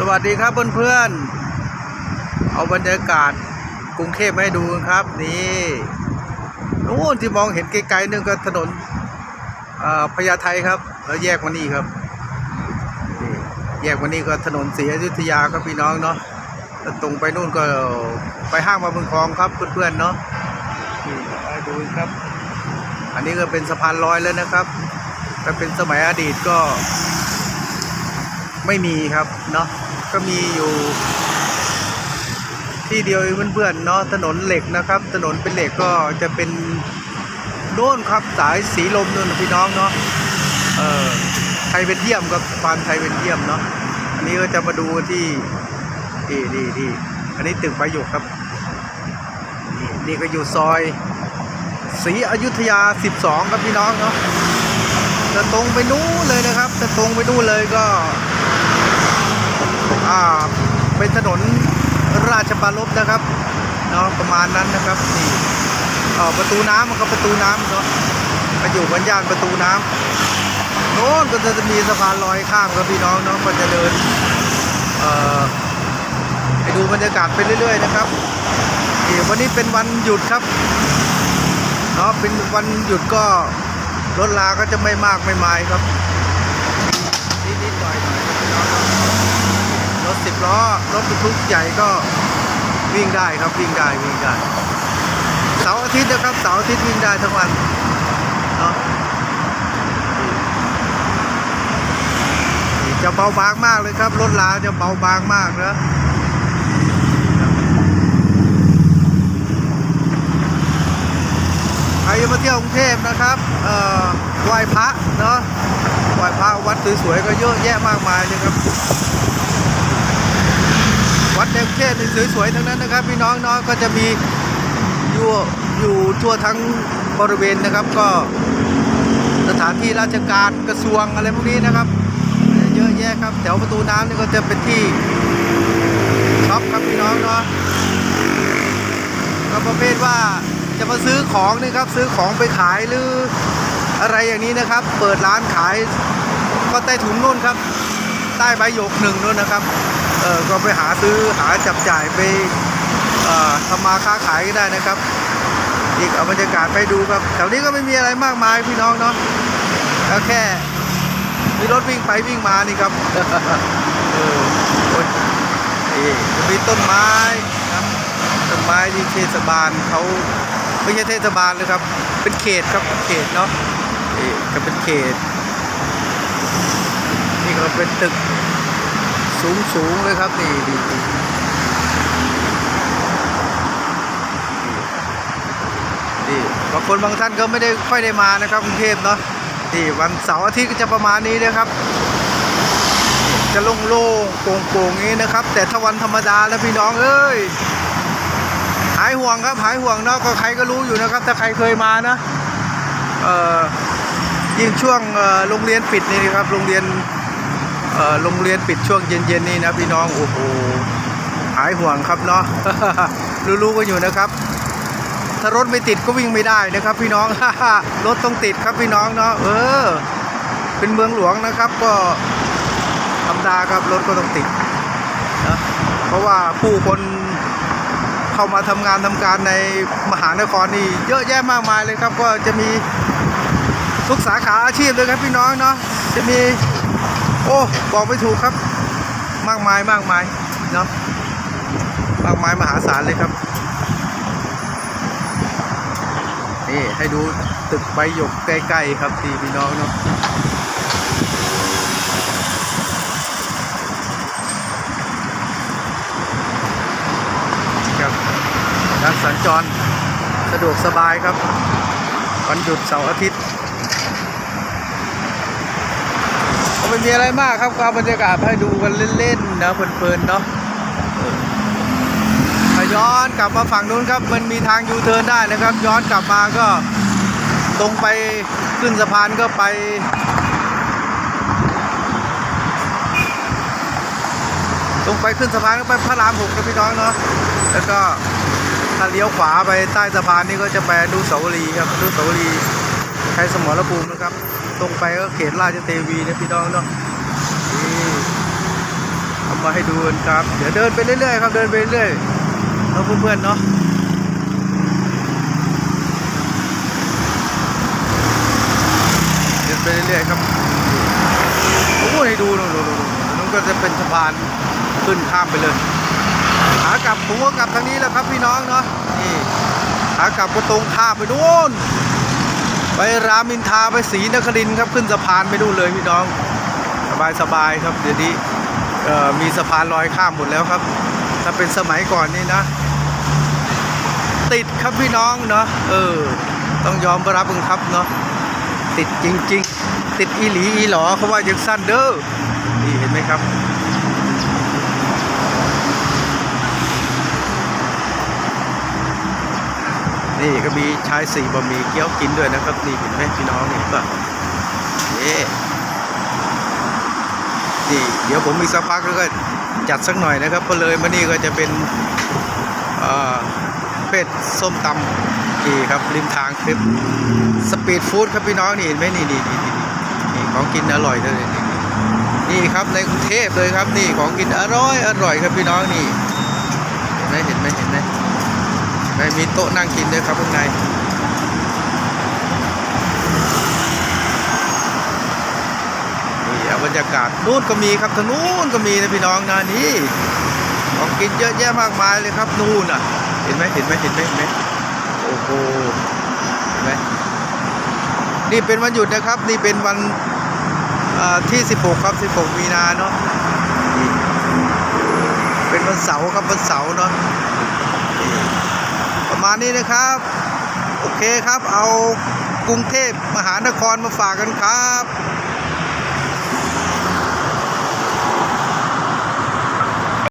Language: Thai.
สวัสดีครับเพื่อนๆ เอาบรรยากาศกรุงเทพให้ดูครับ นี่นู่นที่มองเห็นไกลๆนึงก็ถนนอ่าพญาไทครับ แล้วแยกมานี่ครับแยกมานี่ก็ถนนศรีอยุธยาครับพี่น้องเนาะตรงไปนู่นก็ไปห้างมาบุญคลองครับเพื่อนๆเนาะไปดูครับ อันนี้ก็เป็นสะพานลอยแล้วนะครับถ้าเป็นสมัยอดีตก็ไม่มีครับเนาะ ก็มีอยู่ ที่เดียวเพื่อนๆเนาะถนนเหล็กนะครับ ถนนเป็นเหล็กก็จะเป็นโน่นครับสายสีลมนู่นพี่น้องเนาะเออไทยเป็นเยี่ยมกับฟานไทยเป็นเยี่ยมเนาะอันนี้ก็จะมาดูที่ดีดีดีอันนี้ตึกประโยคครับนี่นี่ก็อยู่ซอยศรีอยุธยา 12 ครับพี่น้องเนาะจะตรงไปนู้นเลยนะครับจะตรงไปนู้นเลยก็ อ่าเป็นถนนราชปารลบนะครับเนาะประมาณนั้นนะครับนี่ประตูน้ำมันก็ประตูน้ำเนาะมาอยู่กันย่านประตูน้ำโน้นก็จะมีสะพานลอยข้ามครับพี่น้องเนาะก็จะเดินไปดูบรรยากาศไปเรื่อยๆนะครับนี่วันนี้เป็นวันหยุดครับเนาะเป็นวันหยุดก็รถลาก็จะไม่มากไม่มายครับนิดๆหน่อยๆครับพี่น้องเนาะ รถสิ บล้อรถบรรทุกใหญ่ก็วิ่งได้ครับวิ่งได้วิ่งได้เสาร์อาทิตย์นะครับเสาร์อาทิตย์วิ่งได้ทั้งวันเนาะจะเบาบางมากเลยครับรถลาจะเบาบางมากนะใครจะมาเที่ยวกรุงเทพนะครับเอ่อไหว้พระเนาะไหว้พระวัดสวยๆก็เยอะแยะมากมายเลยครับ วัดในกรุงเทพนี่สวยๆทั้งนั้นนะครับ พี่น้องเนาะก็จะมีอยู่อยู่ทั่วทั้งบริเวณนะครับ ก็สถานที่ราชการกระทรวงอะไรพวกนี้นะครับ เยอะแยะครับแถวประตูน้ำนี่ก็จะเป็นที่ช็อปครับพี่น้องเนาะก็ประเภทว่าจะมาซื้อของนี่ครับซื้อของไปขายหรืออะไรอย่างนี้นะครับ เปิดร้านขายก็ใต้ถุนนู่นครับ ใต้ใบหยกหนึ่งนู่นนะครับ ออก็ไปหาซื้อหาจับจ่ายไปทำมาค้าขายก็ได้นะครับ อีกเอาบรรยากาศไปดูครับแถวนี้ก็ไม่มีอะไรมากมายพี่น้องเนาะก็แค่มีรถวิ่งไปวิ่งมานี่ครับเออโอ้ยนี่จะมีต้นไม้นะต้นไม้ที่เทศบาลเขาไม่ใช่เทศบาลเลยครับ เป็นเขตครับเขตเนาะนี่ก็เป็นเขต นี่ก็เป็นตึก สูงสูงๆเลยครับ นี่นี่นี่นี่บางคนบางท่านก็ไม่ได้ค่อยได้มานะครับกรุงเทพเนาะนี่วันเสาร์อาทิตย์ก็จะประมาณนี้นะครับ จะโล่งๆโปร่งๆนี้นะครับ แต่ถ้าวันธรรมดาแล้วพี่น้องเอ้ยหายห่วงครับหายห่วงเนาะก็ใครก็รู้อยู่นะครับ ถ้าใครเคยมานะเอ่อยิ่งช่วงโรงเรียนปิดนี่ครับโรงเรียน โรงเรียนปิดช่วงเย็นๆนี่นะพี่น้องโอ้โหหายห่วงครับเนาะรู้ๆกันอยู่นะครับ ถ้ารถไม่ติดก็วิ่งไม่ได้นะครับ พี่น้องรถต้องติดครับพี่น้องเนาะเออ เป็นเมืองหลวงนะครับ ก็ธรรมดาครับรถก็ต้องติดนะเพราะว่าผู้คนเข้ามาทำงานทำการในมหานครนี่เยอะแยะมากมายเลยครับ ก็จะมีทุกสาขาอาชีพเลยครับพี่น้องเนาะจะมี โอ้บอกไม่ถูกครับ มากมายมากมายเนาะมากมายมหาศาลเลยครับ นี่ให้ดูตึกใบหยกใกล้ๆครับทีพี่น้องเนาะครับการสัญจรสะดวกสบายครับ วันหยุดเสาร์อาทิตย์ ก็ ไม่มีอะไรมากครับก็เอาบรรยากาศให้ดูกันเล่นๆนะเพลินๆเนาะย้อนกลับมาฝั่งนู้นครับ มันมีทางยูเทิร์นได้นะครับ ย้อนกลับมาก็ตรงไปขึ้นสะพานก็ไป ตรงไปขึ้นสะพานก็ไปพระรามหกนะพี่น้องเนาะแล้วก็ถ้าเลี้ยวขวาไปใต้สะพานนี่ก็จะไปอนุสาวรีครับอนุสาวรีไทยสมรภูมินะครับ ตรงไปก็เขตราชเทวีนะพี่น้องเนาะนี่ธรรมาให้ดูกันครับ เดี๋ยวเดินไปเรื่อยๆครับเดินไปเรื่อยๆเนาะเพื่อนๆเนาะเดินไปเรื่อยๆครับผมพูดให้ดูนู่นนู่นนู่นก็จะเป็นสะพานขึ้นข้ามไปเลยขากลับผมก็กลับทางนี้แหละครับพี่น้องเนาะนี่ขากลับก็ตรงข้ามไปนู่น ไปรามินทาไปศรีนครินครับขึ้นสะพานไปดูเลยพี่น้อง สบายสบายครับเดี๋ยวนี้มีสะพานลอยข้ามหมดแล้วครับ ถ้าเป็นสมัยก่อนนี่นะ ติดครับพี่น้องเนาะเออ ต้องยอมรับมึงครับเนาะติดจริง ๆ ติดอีหลีอีหลอเขาว่ายังสั้นเด้อนี่เห็นไหมครับ นี่ก็มีชายสี่บะหมี่เกี๊ยวกินด้วยนะครับนี่เห็นไหมพี่น้องนี่ก็นี่นี่เดี๋ยวผมมีสักพักแล้วก็จัดสักหน่อยนะครับก็เลยมานี่ก็จะเป็นเป็ดส้มตำนี่ครับริมทางคลิปสปีดฟู้ดครับพี่น้องนี่เห็นไหมนี่นี่นี่นี่ของกินอร่อยเลยนี่นี่นี่ครับในกรุงเทพเลยครับนี่ของกินอร่อยอร่อยครับพี่น้องนี่เห็นไหมเห็นไหมเห็น ไหมไม่มีโต๊ะนั่งกินด้วยครับข้างในนี่บรรยากาศนู่นก็มีครับทางนู้นก็มีนะพี่น้องนะนี่ของกินเยอะแยะมากมายเลยครับนู่นอะ เห็นไหมเห็นไหมเห็นไหมเห็นไหมโอ้โหเห็นไหมนี่เป็นวันหยุดนะครับ นี่เป็นวันเอ่อที่ 16 ครับ 16 มีนาเนาะเป็นวันเสาร์ครับวันเสาร์เนาะ มาณนี้นะครับ โอเคครับเอากรุงเทพมหานครมาฝากกันครับ